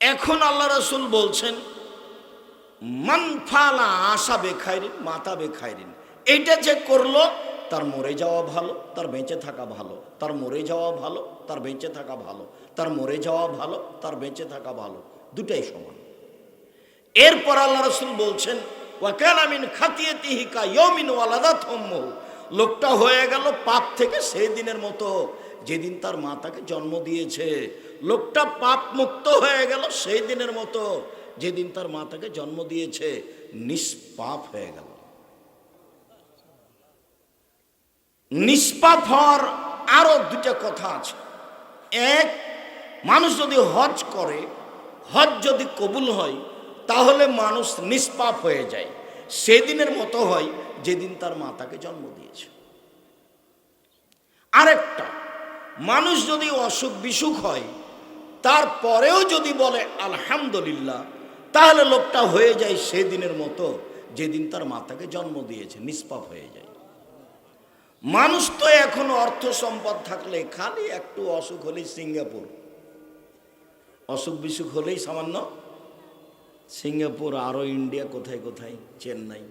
এখন আল্লাহ রসুল বলছেন মানফালা আশা বেখাইরিন, মাতা বেখাইরিন। এইটা যে করল, তার মরে যাওয়া ভালো, তার বেঁচে থাকা ভালো, তার মরে যাওয়া ভালো, তার বেঁচে থাকা ভালো, তার মরে যাওয়া ভালো, তার বেঁচে থাকা ভালো, দুটাই সমান। এরপর আল্লাহ রসুল বলছেন ওয়াকানামিন খাতিয়ে তিহিকা ইয়মিন ওয়ালাদা থম্ম লোকটা হয়ে গেল পাপ থেকে সেই দিনের মতো। যেদিন তার মা তাকে জন্ম দিয়েছে, লোকটা পাপ মুক্ত হয়ে গেল সেই দিনের মতো। যেদিন তার মা তাকে জন্ম দিয়েছে, নিষ্পাপ হয়ে গেল। নিষ্পাপ হওয়ার আরও দুটা কথা আছে। এক, মানুষ যদি হজ করে, হজ যদি কবুল হয়, তাহলে মানুষ নিষ্পাপ হয়ে যায়। সেদিনের মতো হয় যেদিন তার মাতাকে জন্ম দিয়েছে। আরেকটা মানুষ যদি অসুখ বিসুখ হয়, তারপরেও যদি বলে, আলহামদুলিল্লাহ তাহলে লোকটা হয়ে যায় সেদিনের মতো, যেদিন তার মাতাকে জন্ম দিয়েছে, নিষ্পাপ হয়ে যায়। মানুষ তো এখন অর্থ সম্পদ থাকলে খালি একটু অসুখ হলেই সিঙ্গাপুর। অসুখ বিসুখ হলেই সামান্য সিঙ্গাপুর আরও ইন্ডিয়া কোথায় কোথায়, চেন্নাই।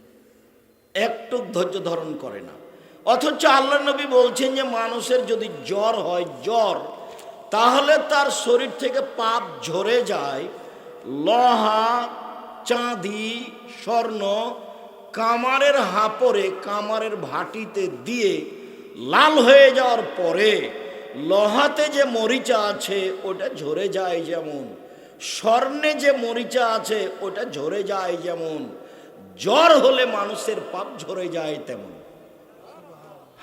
একটু ধৈর্য ধারণ করে না। অথচ আল্লাহ নবী বলছেন যে মানুষের যদি জ্বর হয়, জ্বর, তাহলে তার শরীর থেকে পাপ ঝরে যায়। লহা, চাঁদি, স্বর্ণ কামারের হাপরে, কামারের ভাটিতে দিয়ে লাল হয়ে যাওয়ার পরে লহাতে যে মরিচা আছে, ওটা ঝরে যায় যেমন। স্বর্ণে যে মরিচা আছে, ওটা ঝরে যায় যেমন। জ্বর হলে মানুষের পাপ ঝরে যায় তেমন।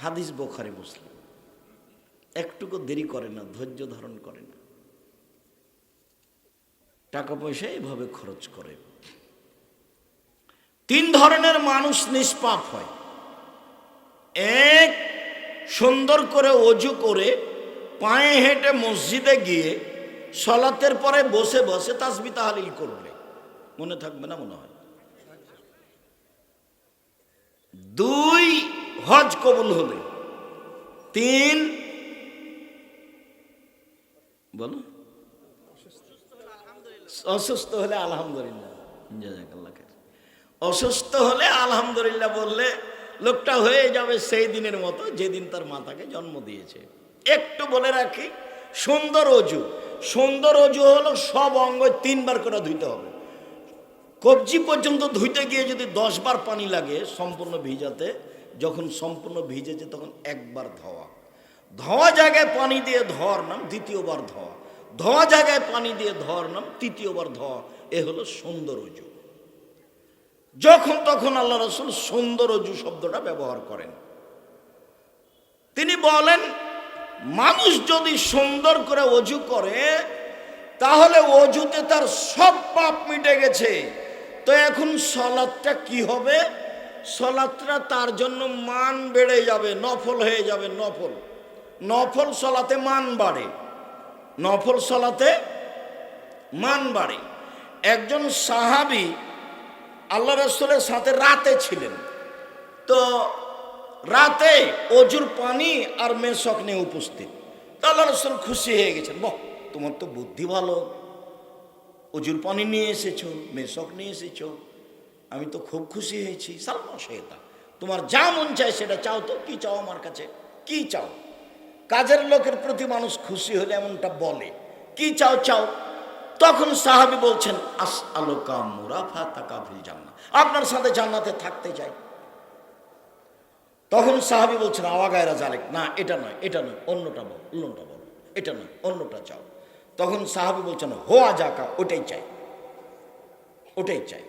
হাদিস বোখারি মুসলিম। একটুকু দেরি করে না, ধৈর্য ধারণ করে না। টাকা পয়সা এভাবে খরচ করে। তিন ধরনের মানুষ নিষ্পাপ হয়। এক, সুন্দর করে অজু করে, পায়ে হেঁটে মসজিদে গিয়ে সলাতের পরে বসে বসে তাসবি তাহালিল করলে। মনে থাকবে না মনে হয়? দুই হজ কবুল হলে। তিন, বলো। অসুস্থ হলে আলহামদুলিল্লাহ। জাজাকাল্লাহ। অসুস্থ হলে আলহামদুলিল্লাহ বললে লোকটা হয়ে যাবে সেই দিনের মতো যেদিন তার মাতাকে জন্ম দিয়েছে। একটু বলে রাখি, সুন্দর অজু। সুন্দর অজু হলো সব অঙ্গ তিনবার করে ধুইতে হবে। কবজি পর্যন্ত ধুইতে গিয়ে যদি দশ বার পানি লাগে সম্পূর্ণ ভিজাতে যখন সম্পূর্ণ ভিজেছে তখন একবার ধোয়া। ধোয়া জায়গায় পানি দিয়ে ধোয়ার নাম দ্বিতীয়বার ধোয়া। ধোয়া জায়গায় পানি দিয়ে ধোয়ার নাম তৃতীয়বার ধোয়া। এ হলো সুন্দর অজু। যখন তখন আল্লাহ রসুল সুন্দর অজু শব্দটা ব্যবহার করেন। তিনি বলেন, মানুষ যদি সুন্দর করে অজু করে, তাহলে অজুতে তার সব পাপ মিটে গেছে। তো এখন সলাদটা কি হবে? সলাদটা তার জন্য মান বেড়ে যাবে, নফল হয়ে যাবে, নফল। নফল সলাতে মান বাড়ে। নফল সলাতে মান বাড়ে। একজন সাহাবি আল্লাহ রসুলের সাথে রাতে ছিলেন। তো রাতে অজুর পানি আর মেশক নিয়ে উপস্থিত। আল্লাহ রসুল খুশি হয়ে গেছেন, বহ, তোমার তো বুদ্ধি ভালো। অজুর পানি নিয়ে এসেছ মেশক নিয়ে এসেছ। আমি তো খুব খুশি হয়েছি। সালমা শেতা তোমার যা মন চায় সেটা চাও তো, কি চাও আমার কাছে? কি চাও? কাজের লোকের প্রতি মানুষ খুশি হলে এমনটা বলে। কি চাও চাও? তখন সাহাবি বলছেন আস আলোকা মুরাফা তাকাফিল জান্না আপনার সাথে জান্নাতে থাকতে চাই। তখন সাহাবি বলছেন আওয়াগায়রা জালেক না, এটা নয় এটা নয়, অন্যটা বল অন্যটা বল, এটা নয়, অন্যটা চাও। তখন সাহাবি বলছেন, হোয়া জাকা ওটাই চাই ওটাই চাই।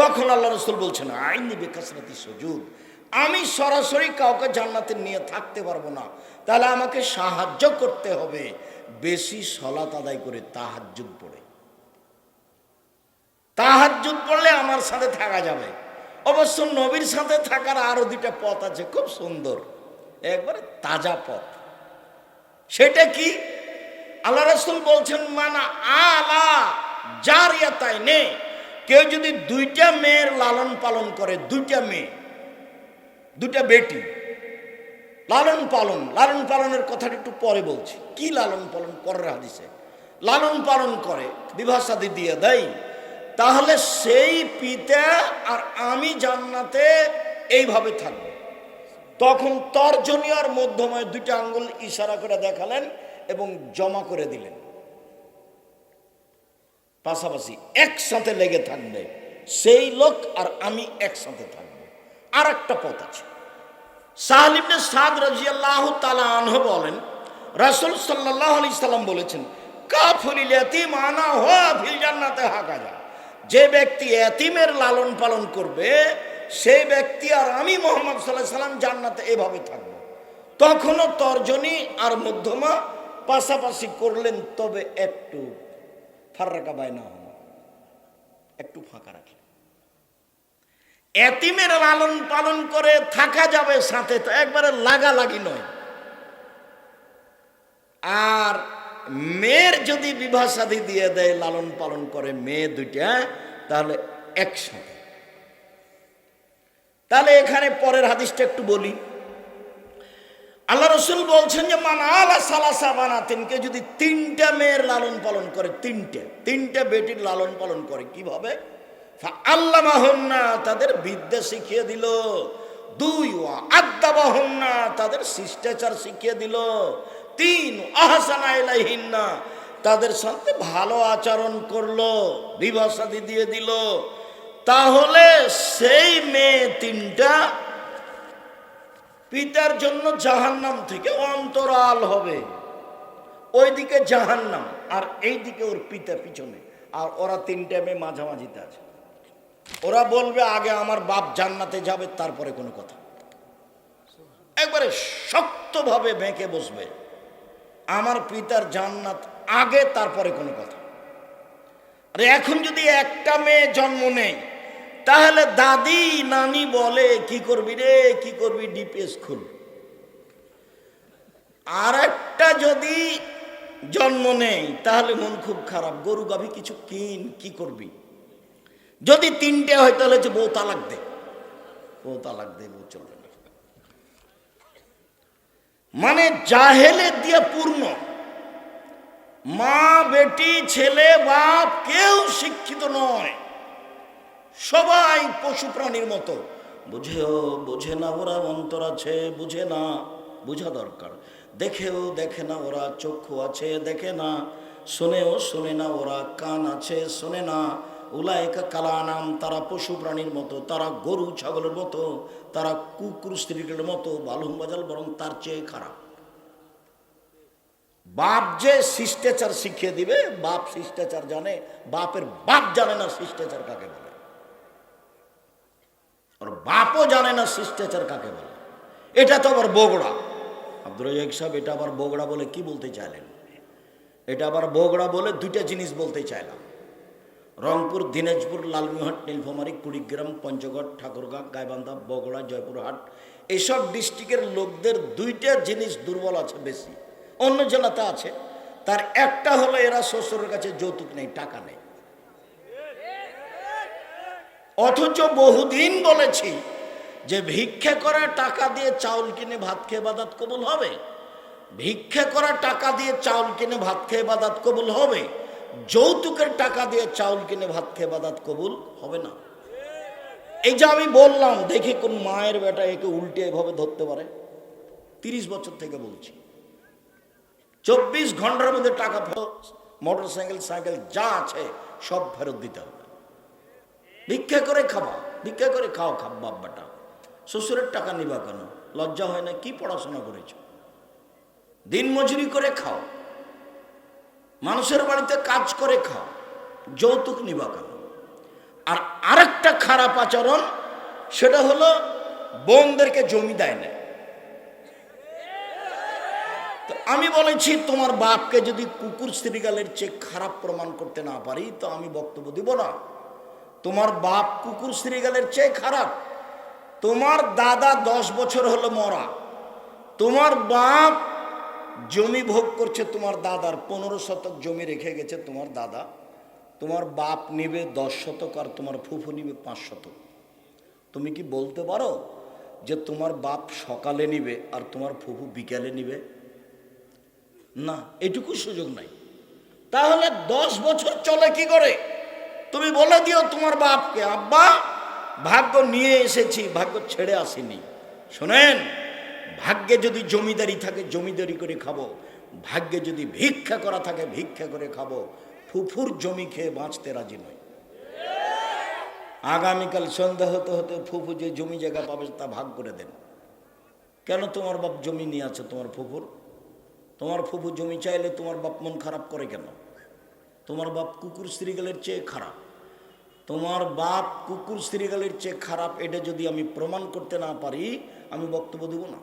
তখন আল্লাহ রসুল বলছেন, আইনি বেকাসরাতি সুযোগ আমি সরাসরি কাউকে জান্নাতে নিয়ে থাকতে পারব না। তাহলে আমাকে সাহায্য করতে হবে। বেশি সলাত আদায় করে তাহাজ্জুদ পড়ে। তাহাজ্জুদ পড়লে আমার সাথে থাকা যাবে। অবশ্য নবীর সাথে থাকার আরও দুটা পথ আছে, খুব সুন্দর। একবারে তাজা পথ। সেটা কি? আল্লাহ রসুল বলছেন, মানা আলা জারিয়াতাই নে কেউ যদি দুইটা মেয়ের লালন পালন করে, দুইটা মেয়ে দুটা বেটি, লালন পালন, লালন পালনের কথাটা একটু পরে বলছি। কি লালন পালন পরের হাদিসে? লালন পালন করে, বিবাহ শাদী দিয়ে দেয়, তাহলে সেই পিতা আর আমি জান্নাতে এইভাবে থাকব। তখন তর্জনী আর মধ্যময় দুইটা আঙ্গুল ইশারা করে দেখালেন এবং জমা করে দিলেন। পাশাপাশি একসাথে লেগে থাকবে। সেই লোক আর আমি একসাথে থাকব। আর একটা পথ আছে। সাহালিবনে সাদ রাজিয়াল্লাহ তালা আনহ বলেন, রাসুল সাল্লাহ আলি সাল্লাম বলেছেন কাফুলিল এতিম আনা ফিল জান্নাতে হাঁকা যা ব্যক্তি এতিমের লালন পালন করবে, সেই ব্যক্তি আর আমি মোহাম্মদ সাল্লাহ জান্নাতে এভাবে থাকব। তখনও তর্জনী আর মধ্যমা পাশাপাশি করলেন, তবে একটু ফার্রাকা বায়না হন একটু ফাঁকা রাখলেন এতিমের লালন পালন করে থাকা যাবে সাথে, তো একবারে লাগালাগি নয়। আর মেয়ের যদি বিবাহ সাদী দিয়ে দেয়, লালন পালন করে মেয়ে দুইটা, তাহলে একসাথে। তাহলে এখানে পরের হাদিসটা একটু বলি। আল্লাহ রসুল বলছেন যে, মান আলা সালাসা বানাতেনকে যদি তিনটা মেয়ের লালন পালন করে, তিনটে তিনটে বেটির লালন পালন করে, কীভাবে? আল্লাহ মাহন্না তাদের বিদ্যা শিখিয়ে দিল। দুই আদ্যা বাহন্না তাদের শিষ্টাচার শিখিয়ে দিল। তিন, আহসানা ইলাইহিন্না, তাদের সাথে ভালো আচরণ করল, বিবাহ দিয়ে দিল। তাহলে সেই মেয়ে তিনটা পিতার জন্য জাহান্নাম থেকে অন্তরাল হবে। ওইদিকে জাহান্নাম আর এইদিকে ওর পিতা পিছনে। আর ওরা তিনটে মেয়ে মাঝামাঝিতে আছে। ওরা বলবে, আগে আমার বাপ জান্নাতে যাবে, তারপরে কোনো কথা। একবারে শক্তভাবে বেঁকে বসবে। আমার পিতার জান্নাত আগে, তারপরে কোনো কথা। আর এখন যদি একটা মেয়ে জন্ম নেই তাহলে দাদি নানি বলে, কি করবি রে? কি করবি? ডিপিএস খুল। আর একটা যদি জন্ম নেই, তাহলে মন খুব খারাপ। গরু গাভি কিছু কিন, কি করবি? যদি তিনটে হয়, তাহলে হচ্ছে বউ তালাক দে। দে, বউ চলবে মানে জাহেলে দিয়ে পূর্ণ। মা, বেটি, ছেলে, বাপ কেউ শিক্ষিত নয়। সবাই পশু প্রাণীর মতো। বুঝেও, বুঝে না ওরা অন্তর আছে, বুঝে না, বুঝা দরকার। দেখেও দেখে না ওরা চক্ষু আছে, দেখে না। শোনেও শোনে না ওরা কান আছে, শোনে না। উলায়কা কালানাম, তারা পশু প্রাণীর মতো, তারা গরু ছাগলের মতো, তারা কুকুর স্ত্রীদের মতো, বালুম বাজাল বরং তার চেয়ে খারাপ। বাপ যে শিষ্টাচার শিখিয়ে দিবে, বাপ শিষ্টাচার জানে, বাপের বাপ জানে না শিষ্টাচার কাকে বলে। ওর বাপও জানে না শিষ্টাচার কাকে বলে। এটা তো আবার বগড়া। আব্দুল রাজাক সাহেব, এটা আবার বগড়া বলে কি বলতে চাইলেন? এটা আবার বগড়া বলে দুইটা জিনিস বলতে চাইলাম। রংপুর, দিনাজপুর লালমিহাট নীলফামারী, কুড়িগ্রাম, পঞ্চগড়, ঠাকুরগাঁ, গাইবান্ধা, বগড়া, জয়পুরহাট এইসব ডিস্ট্রিক্টের লোকদের দুইটা জিনিস দুর্বল আছে বেশি। অন্য জেলাতে আছে। তার একটা হলো এরা শ্বশুরের কাছে যৌতুক নেই, টাকা নেই। অথচ বহুদিন বলেছি যে ভিক্ষে করা টাকা দিয়ে চাউল কিনে ভাত খেয়ে বাদাত কবুল হবে। ভিক্ষে করা টাকা দিয়ে চাউল কিনে ভাত খেয়ে বাদাত কবুল হবে। যৌতুকের টাকা দিয়ে চাউল কিনে ভাত খেয়ে বাদাত কবুল হবে না। এই যে আমি বললাম, দেখি কোন মায়ের বেটা একে উল্টে এভাবে ধরতে পারে। তিরিশ বছর থেকে বলছি। চব্বিশ ঘণ্টার মধ্যে টাকা ফেরত মোটর সাইকেল সাইকেল যা আছে সব ফেরত দিতে হবে। ভিক্ষা করে খাবা, ভিক্ষা করে খাও, খাব বাপ বেটা। শ্বশুরের টাকা নিবা কেন? লজ্জা হয় না? কি পড়াশোনা করেছ? দিন মজুরি করে খাও। মানুষের বাড়িতে কাজ করে খাও। যৌতুক নিবা কেন? আর আরেকটা খারাপ আচরণ, সেটা হলো বোনদেরকে জমি দেয় না। আমি বলেছি, তোমার বাপকে যদি কুকুর শ্রীগালের চেয়ে খারাপ প্রমাণ করতে না পারি, তো আমি বক্তব্য দিব না। তোমার বাপ কুকুর শ্রীগালের চেয়ে খারাপ। তোমার দাদা দশ বছর হলো মরা। তোমার বাপ জমি ভোগ করছে, তোমার দাদার পনেরো শতক জমি রেখে গেছে তোমার দাদা। তোমার বাপ নিবে দশ শতক আর তোমার ফুফু নিবে পাঁচ শতক। তুমি কি বলতে পারো যে তোমার বাপ সকালে নিবে আর তোমার ফুফু বিকালে নিবে? না এটুকু সুযোগ নাই। তাহলে দশ বছর চলে কি করে? তুমি বলে দিও তোমার বাপকে, আব্বা, ভাগ্য নিয়ে এসেছি, ভাগ্য ছেড়ে আসেনি। শোনেন, ভাগ্যে যদি জমিদারি থাকে, জমিদারি করে খাব। ভাগ্যে যদি ভিক্ষা করা থাকে, ভিক্ষা করে খাব। ফুফুর জমি খেয়ে বাঁচতে রাজি নয়। আগামীকাল সন্ধ্যা হতে হতে ফুফু যে জমি জায়গা পাবে, তা ভাগ করে দেন। কেন তোমার বাপ জমি নিয়ে আছে তোমার ফুফুর? তোমার ফুফু জমি চাইলে তোমার বাপ মন খারাপ করে কেন? তোমার বাপ কুকুর শ্রীগালের চেয়ে খারাপ। তোমার বাপ কুকুর শ্রীগালের চেয়ে খারাপ, এটা যদি আমি প্রমাণ করতে না পারি, আমি বক্তব্য দেব না।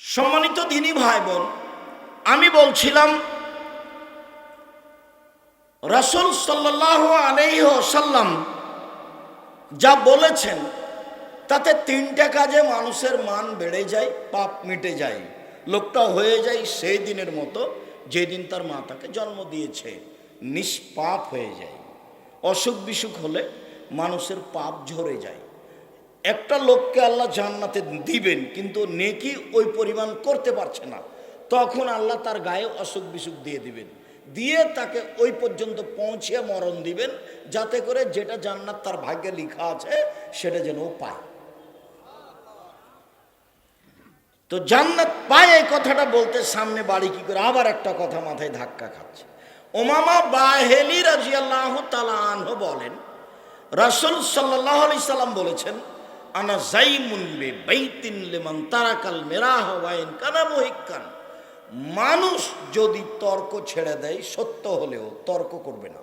সম্মানিত দিনী ভাই বোন আমি বলছিলাম, রসুল সাল্লাহ আলাইহ সাল্লাম যা বলেছেন, তাতে তিনটা কাজে মানুষের মান বেড়ে যায়, পাপ মিটে যায়। লোকটা হয়ে যায় সেই দিনের মতো যেদিন তার মা তাকে জন্ম দিয়েছে। নিষ্পাপ হয়ে যায়। অসুখ বিসুখ হলে মানুষের পাপ ঝরে যায়। একটা লোককে আল্লাহ জান্নাতে দিবেন, কিন্তু নেকি ওই পরিমাণ করতে পারছে না। তখন আল্লাহ তার গায়ে অসুখ বিসুখ দিয়ে দিবেন। দিয়ে তাকে ওই পর্যন্ত পৌঁছে মরণ দিবেন, যাতে করে যেটা জান্নাত তার ভাগ্যে লেখা আছে, সেটা যেন ও পায়। তো জান্নাত পায় এই কথাটা বলতে সামনে বাড়ি কি করে আবার একটা কথা মাথায় ধাক্কা খাচ্ছে। ওমামা বাহেলি রাজিয়াল্লাহ তালাহ বলেন, রাসুল সাল্লাহ আলি সাল্লাম বলেছেন, আনা জাইমুন বে বাইতিন লেমান তারাকাল মেরাহ ওয়াইন কানা মহিকান মানুষ যদি তর্ক ছেড়ে দেয়, সত্য হলেও তর্ক করবে না।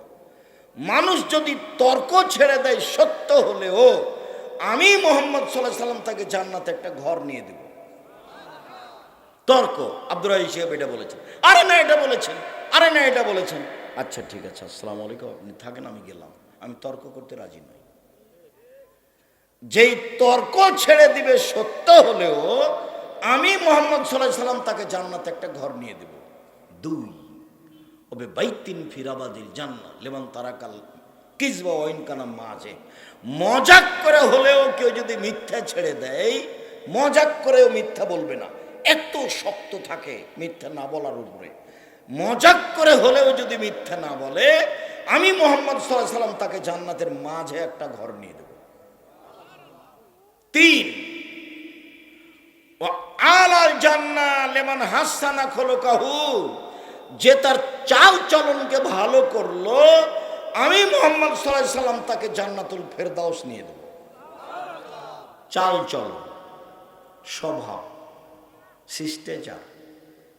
মানুষ যদি তর্ক ছেড়ে দেয়, সত্য হলেও আমি মোহাম্মদ সাল্লাহ সাল্লাম তাকে জান্নাতে একটা ঘর নিয়ে দেব। তর্ক। আব্দুর হিসেবে এটা বলেছেন। আরে না, এটা বলেছেন। আরে না, এটা বলেছেন। আচ্ছা ঠিক আছে, আসসালামু আলাইকুম। আপনি থাকেন, আমি গেলাম। আমি তর্ক করতে রাজি নই। যেই তর্ক ছেড়ে দিবে সত্য হলেও আমি মোহাম্মদ সাল্লাহ সাল্লাম তাকে জান্নাতে একটা ঘর নিয়ে দেব। দুই, ওবে বাইতিন ফিরাবাদিল জান্নাত লেমন তারাকাল ওয়াইন কানা মাঝে মজাক করে হলেও কেউ যদি মিথ্যা ছেড়ে দেয়, মজাক করেও মিথ্যা বলবে না। এত শক্ত থাকে মিথ্যা না বলার উপরে। মজাক করে হলেও যদি মিথ্যা না বলে, আমি মোহাম্মদ সাল্লাম তাকে জান্নাতের মাঝে একটা ঘর নিয়ে দেব। তিন আলাল জান্না লেমন হাসানা খোলো কাহু যে তার চাল চলনকে ভালো করল, আমি মোহাম্মদ সাল্লাহ সাল্লাম তাকে জান্নাতুল ফেরদাউস নিয়ে দেব। চাল চলন, স্বভাব। শিষ্টাচার,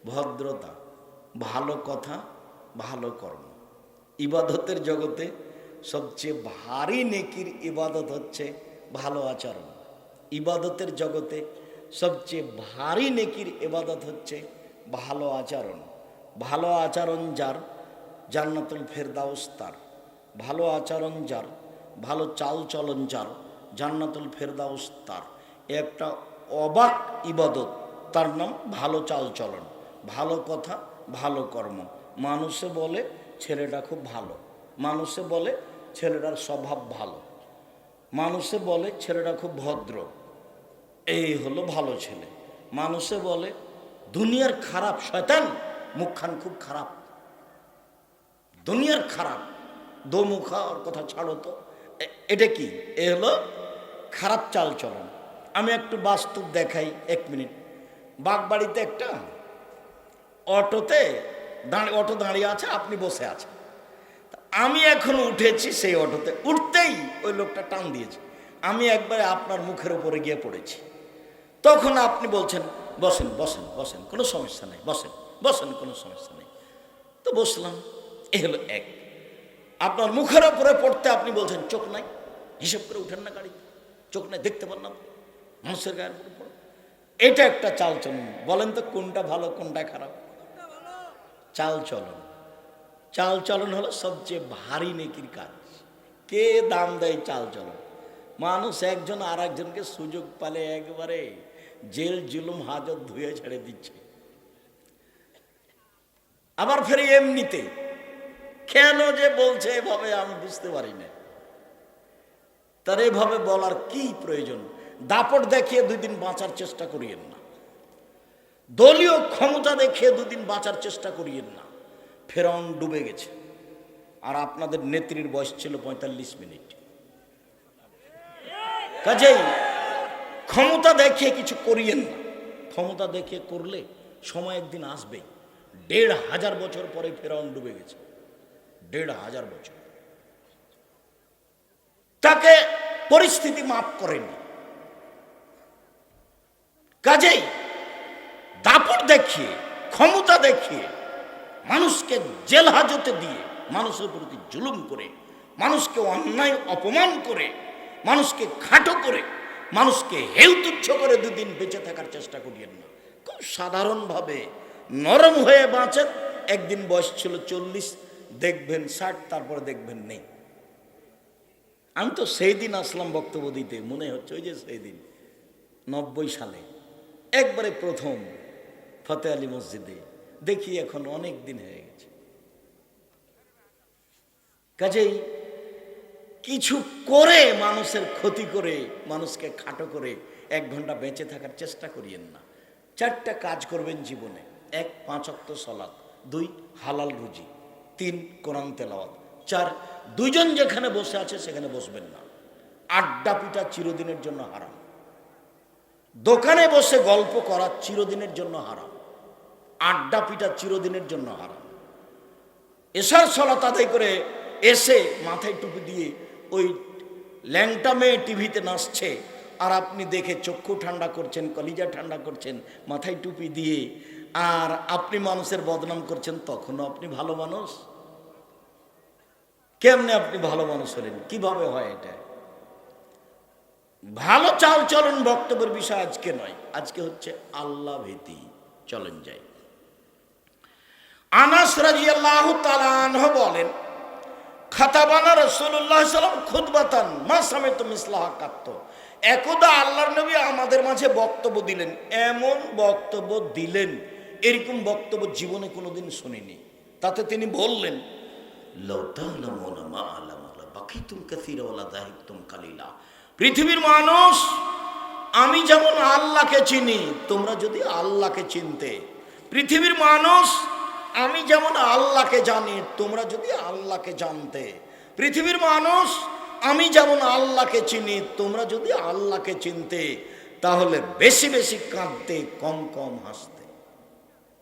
ভদ্রতা, ভালো কথা, ভালো কর্ম। ইবাদতের জগতে সবচেয়ে ভারী নেকির ইবাদত হচ্ছে ভালো আচরণ। ইবাদতের জগতে সবচেয়ে ভারী নেকির ইবাদত হচ্ছে ভালো আচরণ। ভালো আচরণ যার, জান্নাতুল ফেরদাউস তার। ভালো আচরণ যার, ভালো চাল চলন যার, জান্নাতুল ফেরদাউস তার। একটা অবাক ইবাদত তার নাম ভালো চাল চলন ভালো কথা, ভালো কর্ম। মানুষে বলে ছেলেটা খুব ভালো। মানুষে বলে ছেলেটার স্বভাব ভালো। মানুষে বলে ছেলেটা খুব ভদ্র। এই হলো ভালো ছেলে। মানুষে বলে দুনিয়ার খারাপ, শয়তান, মুখখান খুব খারাপ। দুনিয়ার খারাপ। দোমুখা ওর কথা ছাড়ো তো। এটা কি? এ হলো খারাপ চাল চলন আমি একটু বাস্তব দেখাই, এক মিনিট। বাগবাড়িতে একটা অটোতে দাঁড়িয়ে অটো দাঁড়িয়ে আছে, আপনি বসে আছেন। আমি এখন উঠেছি সেই অটোতে, উঠতেই ওই লোকটা টান দিয়েছে। আমি একবারে আপনার মুখের উপরে গিয়ে পড়েছি। তখন আপনি বলছেন, বসেন বসেন বসেন, কোনো সমস্যা নেই, বসেন বসেন, কোনো সমস্যা নেই। তো বসলাম, এ হলো এক। আপনার মুখের উপরে পড়তে আপনি বলছেন, চোখ নাই, হিসেব করে উঠেন না গাড়ি চোখ নাই, দেখতে পারলাম মানুষের গায়ের উপরে এটা একটা চাল চলন বলেন তো কোনটা ভালো, কোনটা খারাপ? চাল চলন চাল চলন হলো সবচেয়ে ভারী নেকির কাজ। কে দাম দেয় চাল চলন মানুষ একজন আর একজনকে সুযোগ পালে একবারে জেল জুলুম হাজত ধুয়ে ছেড়ে দিচ্ছে। আবার ফের এমনিতে। কেন যে বলছে এভাবে আমি বুঝতে পারি না। তার এভাবে বলার কি প্রয়োজন? দাপট দেখিয়ে দুই দিন বাঁচার চেষ্টা করিয়েন না। দলীয় ক্ষমতা দেখে দুদিন বাঁচার চেষ্টা করিয়েন না। ফেরাউন ডুবে গেছে। আর আপনাদের নেত্রীর বয়স ছিল পঁয়তাল্লিশ মিনিট। কাজেই ক্ষমতা দেখিয়ে কিছু করিয়েন না। ক্ষমতা দেখিয়ে করলে সময় একদিন আসবেই। দেড় হাজার বছর পরে ফেরাউন ডুবে গেছে। দেড় হাজার বছর। তাকে পরিস্থিতি মাফ করেনি কাজেই দাপট দেখিয়ে, ক্ষমতা দেখিয়ে, মানুষকে জেল হাজতে দিয়ে, মানুষের প্রতি জুলুম করে, মানুষকে অন্যায়, অপমান করে, মানুষকে খাটো করে, মানুষকে হেউ তুচ্ছ করে দুদিন বেঁচে থাকার চেষ্টা করিয়েন না। খুব সাধারণভাবে নরম হয়ে বাঁচেন, একদিন বয়স ছিল চল্লিশ, দেখবেন ষাট, তারপরে দেখবেন নেই। আমি তো সেই দিন আসলাম বক্তব্য দিতে, মনে হচ্ছে ওই যে সেই দিন, নব্বই সালে। একবারে প্রথম ফতে আলী মসজিদে। দেখি এখন অনেক দিন হয়ে গেছে। কাজেই কিছু করে মানুষের ক্ষতি করে, মানুষকে খাটো করে এক ঘণ্টা বেঁচে থাকার চেষ্টা করিয়েন না। চারটা কাজ করবেন জীবনে। এক, পাঁচ অক্ত সলাৎ। দুই, হালাল রুজি। তিন, কোরআন তেলাওয়াত। চার, দুইজন যেখানে বসে আছে সেখানে বসবেন না। আড্ডা পিটা চিরদিনের জন্য হারাম। দোকানে বসে গল্প করা চিরদিনের জন্য হারাম। আড্ডা পিটা চিরদিনের জন্য হারাম। এসার সলাত আদায় করে এসে মাথায় টুপি দিয়ে ওই ল্যাংটা মেয়ে টিভিতে নাচছে আর আপনি দেখে চক্ষু ঠান্ডা করছেন, কলিজা ঠান্ডা করছেন, মাথায় টুপি দিয়ে আর আপনি মানুষের বদনাম করছেন, তখনও আপনি ভালো মানুষ? কেমনে আপনি ভালো মানুষ হলেন? কীভাবে হয় এটা? ভালো চাল চলন বক্তব্যের বিষয় আজকে নয়। আজকে হচ্ছে আল্লাহ ভীতি। চলেন যাই। আনাস বলেন, খাতাবানা রাসূলুল্লাহ সাল্লাম মা মিসলাহ কাত্ত। একদা নবী আমাদের মাঝে বক্তব্য দিলেন, এমন বক্তব্য দিলেন, এরকম বক্তব্য জীবনে কোনোদিন শুনিনি। তাতে তিনি বললেন ওয়া লাযাহিকতুম কালিলা। পৃথিবীর মানুষ, আমি যেমন আল্লাহকে চিনি, তোমরা যদি আল্লাহকে চিনতে। পৃথিবীর মানুষ, আমি যেমন আল্লাহকে জানি, তোমরা যদি আল্লাহকে জানতে। পৃথিবীর মানুষ, আমি যেমন আল্লাহকে চিনি, তোমরা যদি আল্লাহকে চিনতে, তাহলে বেশি বেশি কাঁদতে, কম কম হাসতে।